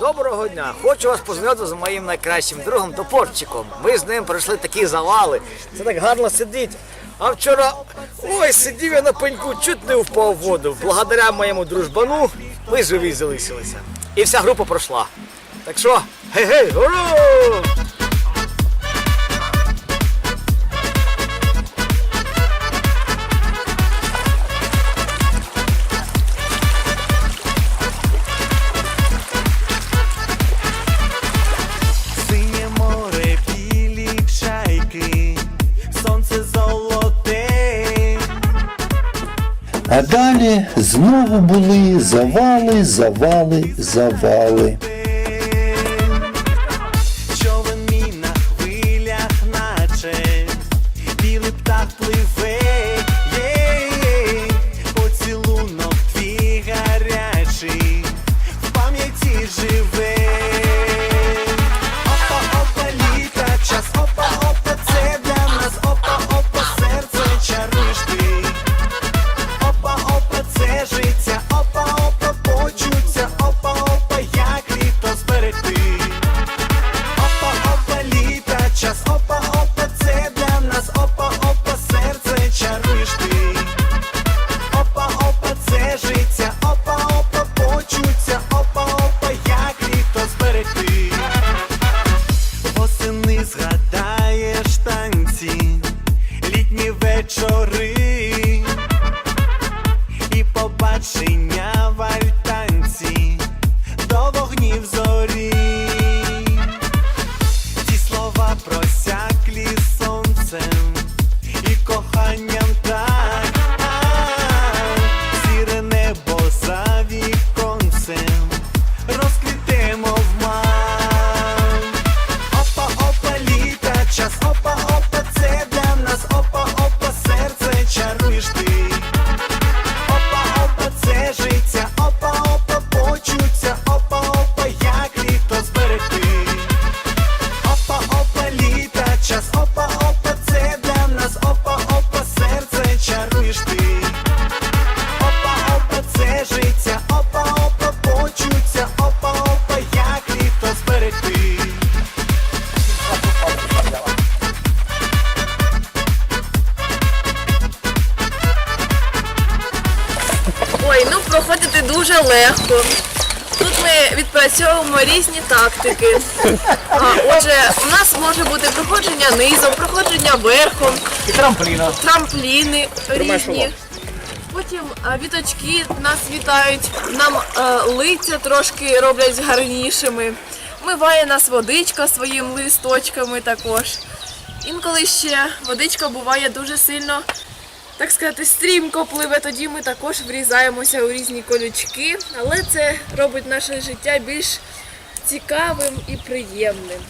Доброго дня! Хочу вас познайомити з моїм найкращим другом Топорчиком. Ми з ним пройшли такі завали. Це так гарно сидить. А вчора ой, сидів я на пеньку, чуть не впав в воду. Благодаря моєму дружбану ми живі залишилися. І вся група пройшла. Так що, гей-гей, ура! А далі знову були завали, завали, завали. Легко. Тут ми відпрацьовуємо різні тактики. А, отже, у нас може бути проходження низом, проходження верхом, І трампліна. трампліни різні. Потім а, віточки нас вітають, нам е, лиця трошки роблять гарнішими. Миває нас водичка своїми листочками також. Інколи ще водичка буває дуже сильно, так сказати, стрімко пливе, тоді ми також врізаємося у різні колючки, але це робить наше життя більш цікавим і приємним.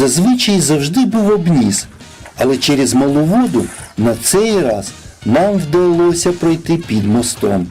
Зазвичай завжди був обніс, але через малу воду на цей раз нам вдалося пройти під мостом.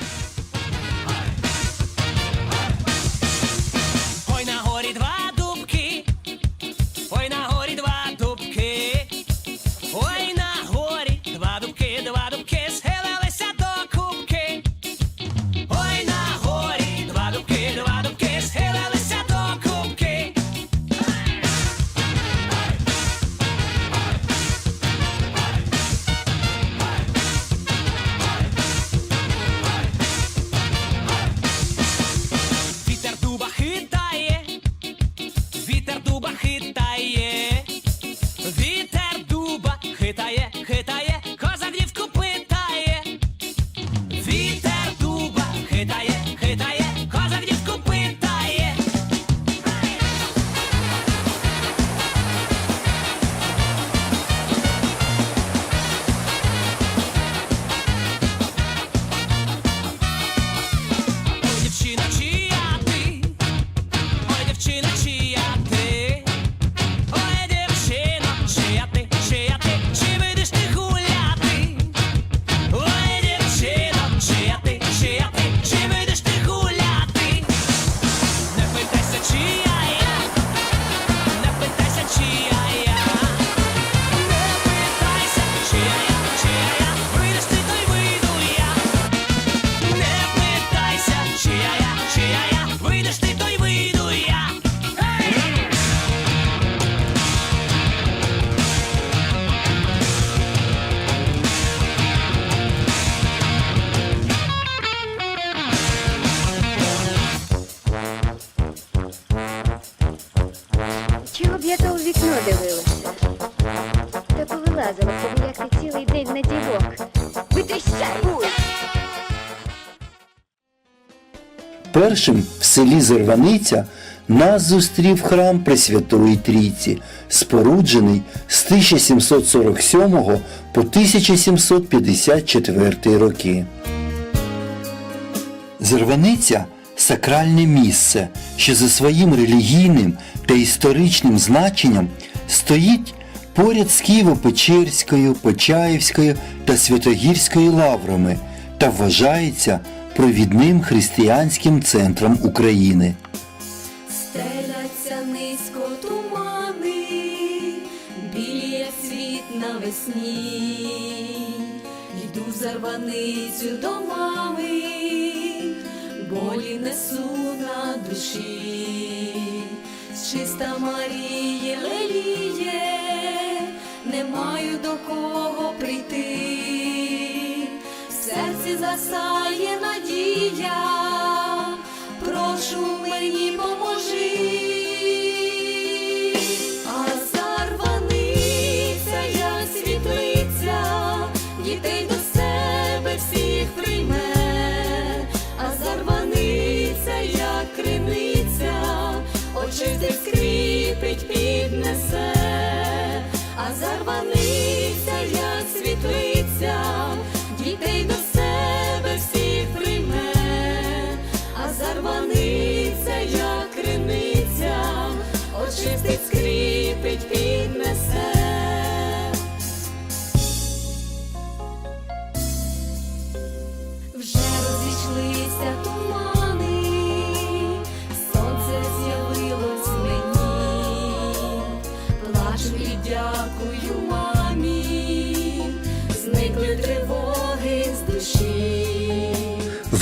Повилазила, повіяти цілий день на дівок. Витріщай! Першим в селі Зерваниця нас зустрів храм Пресвятої Трійці, споруджений з 1747 по 1754 роки. Зерваниця сакральне місце, що за своїм релігійним та історичним значенням стоїть поряд з Києво-Печерською, Почаївською та Святогірською лаврами та вважається провідним християнським центром України. Стеляться низько тумани, білі як світ навесні, йду зарваницю до мами, болі несу на душі, чиста Маріє леліє, не маю до кого прийти, в серці засає надія. Прошу мені поможи. А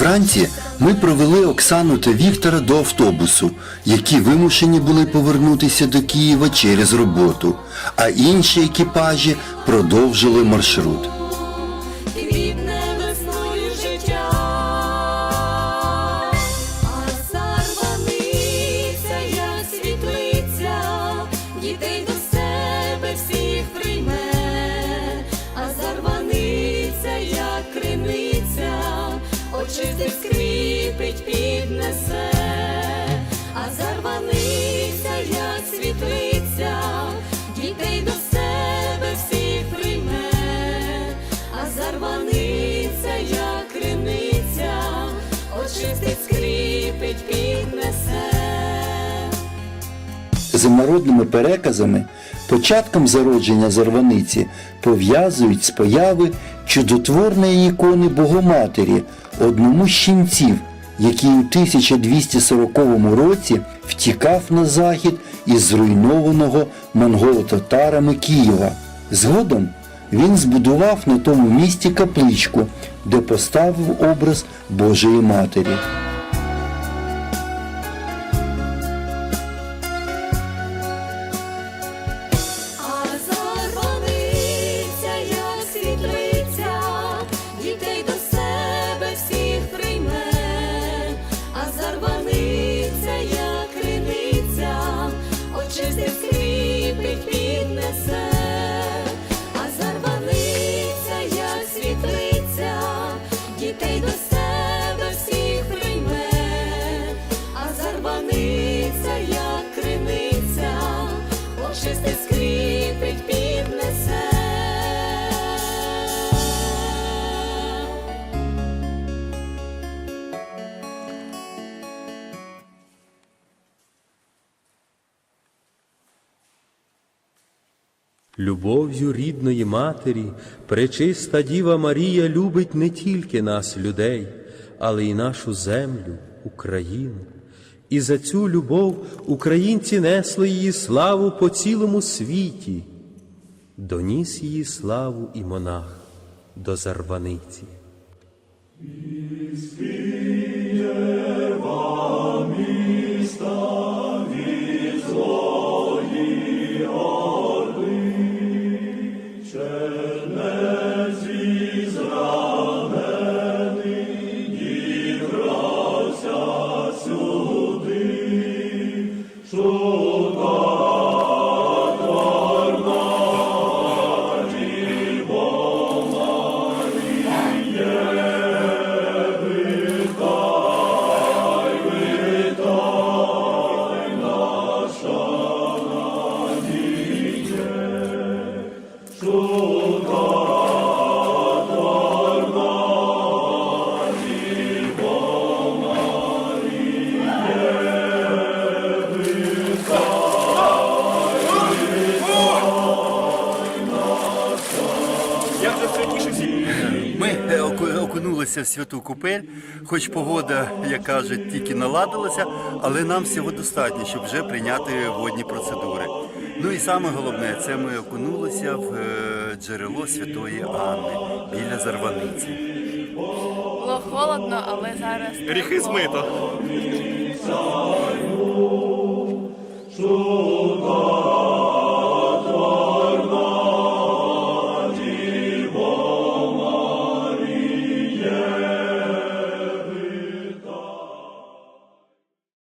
Вранці ми провели Оксану та Віктора до автобусу, які вимушені були повернутися до Києва через роботу, а інші екіпажі продовжили маршрут. Народними переказами, початком зародження зарваниці пов'язують з появи чудотворної ікони Богоматері, одному з щенців, який у 1240 році втікав на захід із зруйнованого монголо-татарами Києва. Згодом він збудував на тому місці капличку, де поставив образ Божої Матері. Любов'ю рідної матері пречиста Діва Марія любить не тільки нас, людей, але й нашу землю, Україну. І за цю любов українці несли її славу по цілому світі. Доніс її славу і монах до зарваниці. Ми окунулися в святу купель, хоч погода, як кажуть, тільки наладилася, але нам всього достатньо, щоб вже прийняти водні процедури. Ну і саме головне, це ми окунулися в е, джерело Святої Анни біля Зарваниці. Було холодно, але зараз. Гріхи змито.